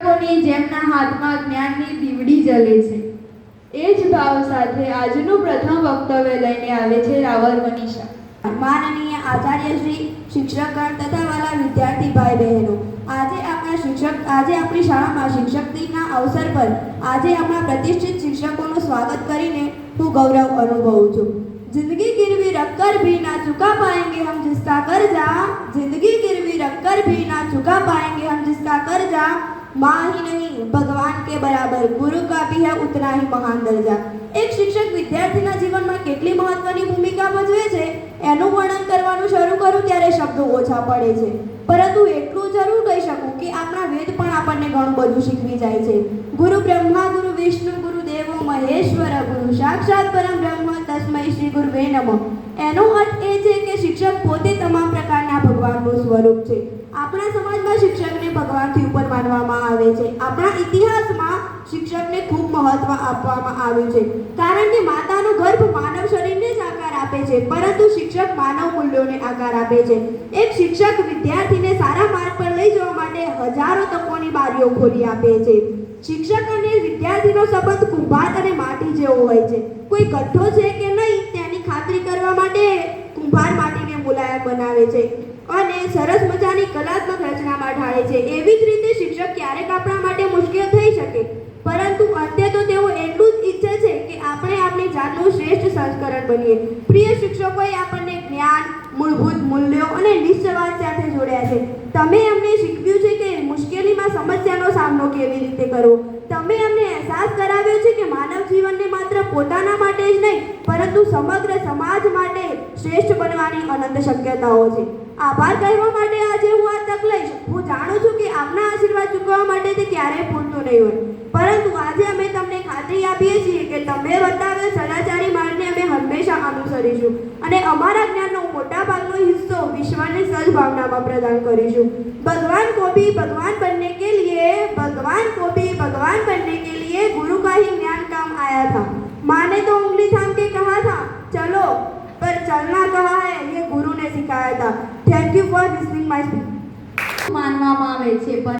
બાળકોની જેમના હાથમાં જ્ઞાનની દીવડી જલે છે. એ જ ભાવ સાથે આજનું પ્રથમ વક્તવ્ય લઈને આવે છે રાવલ મનીષા. માનનીય આચાર્ય શિક્ષકગણ તથા વાલા વિદ્યાર્થી ભાઈ બહેનો આજે આપણા શિક્ષક, આજે આપણી શાળામાં શિક્ષક દિનના અવસર પર આજે આપણા પ્રતિષ્ઠિત શિક્ષકોનું સ્વાગત કરીને હું ગૌરવ અનુભવું છું. જિંદગી ગીરવી રક્કર ભી ના ચુકા પાએંગે હમ જિસકા કરજા, જિંદગી चुका पाएंगे हम जिसका कर्जा माँ ही नहीं भगवान के बराबर गुरु का भी है उतना ही महान दर्जा એક શિક્ષક વિદ્યાર્થીના જીવનમાં કેટલી મહત્વની ભૂમિકા ભજવે છે એનું વર્ણન કરવાનું શરૂ કરું ત્યારે શબ્દો ઓછા પડે છે પરંતુ એટલું જરૂર કહી શકું કે આપણા વેદ પણ આપણને ઘણું બધું શીખવી જાય છે ગુરુ બ્રહ્મા ગુરુ વિષ્ણુ ગુરુ દેવો મહેશ્વર ગુરુ સાક્ષાત પરમ બ્રહ્મ તસ્મૈ શ્રી ગુરુવે નમઃ એનો અર્થ એ છે કે શિક્ષક પોતે તમામ પ્રકારના ભગવાનનું સ્વરૂપ છે. આપણા સમાજમાં શિક્ષકને ભગવાનથી ઉપર માનવામાં આવે છે. આપણા ઇતિહાસમાં શિક્ષકને ખૂબ મહત્વ આપવામાં આવ્યું છે. કારણ કે માતાનો ગર્ભ માનવ શરીરને જ આકાર આપે છે, પરંતુ શિક્ષક માનવ મૂલ્યોને આકાર આપે છે. એક શિક્ષક વિદ્યાર્થીને સારા માર્ગ પર લઈ જવા માટે હજારો તકોની બારીઓ ખોલી આપે છે. શિક્ષક અને વિદ્યાર્થીનો સંબંધ કુંભાર અને માટી જેવો હોય છે. કોઈ ગઠ્ઠો છે કે નહીં તેની ખાતરી કરવા માટે કુંભાર માટીને મુલાયમ બનાવે છે. અને સરસ મજાની કલાત્મક રચનામાં ઢાળે છે. એવી જ રીતે શિક્ષક ક્યારેક આપણા માટે મુશ્કેલ થઈ શકે. પરંતુ અંતે તો તેઓ એટલું જ ઈચ્છે છે કે આપણે આપણી જાતનું શ્રેષ્ઠ સંસ્કરણ બનીએ. પ્રિય શિક્ષકોએ આપણને જ્ઞાન, મૂળભૂત મૂલ્યો અને નિસ્વાર્થ સાથે જોડ્યા છે. તમે અમને શીખવ્યું છે કે મુશ્કેલીમાં સમસ્યાનો સામનો કેવી રીતે કરવો? તમે અમને અહેસાસ કરાવ્યો છે કે માનવ જીવનને પોતાના માટે જ નહીં પરંતુ સમગ્ર સમાજ માટે શ્રેષ્ઠ બનવાની અનંત શક્યતાઓ છે આભાર કહેવા માટે આજે હું આ તક લઈશ હું જાણું છું કે આપના આશીર્વાદ ચૂકવવા માટે તે ક્યારેય પૂરતું નહીં હોય પરંતુ આજે અમે તમને ખાતરી આપીએ છીએ કે તમે બતાવેલ સદાચારી માર્ગને અમે હંમેશા અનુસરીશું અને અમારા જ્ઞાનનો મોટા ભાગનો હિસ્સો વિશ્વની સદભાવનામાં પ્રદાન કરીશું ભગવાન को भी भगवान बनने के लिए भगवान को भी भगवान बनने के लिए गुरु का ही ज्ञान काम आया था माँ ने तो उंगली थाम के कहा था चलो पर चलना कहा है ये गुरु ने सिखाया था thank you for listening my speech માનવામાં આવે છે પણ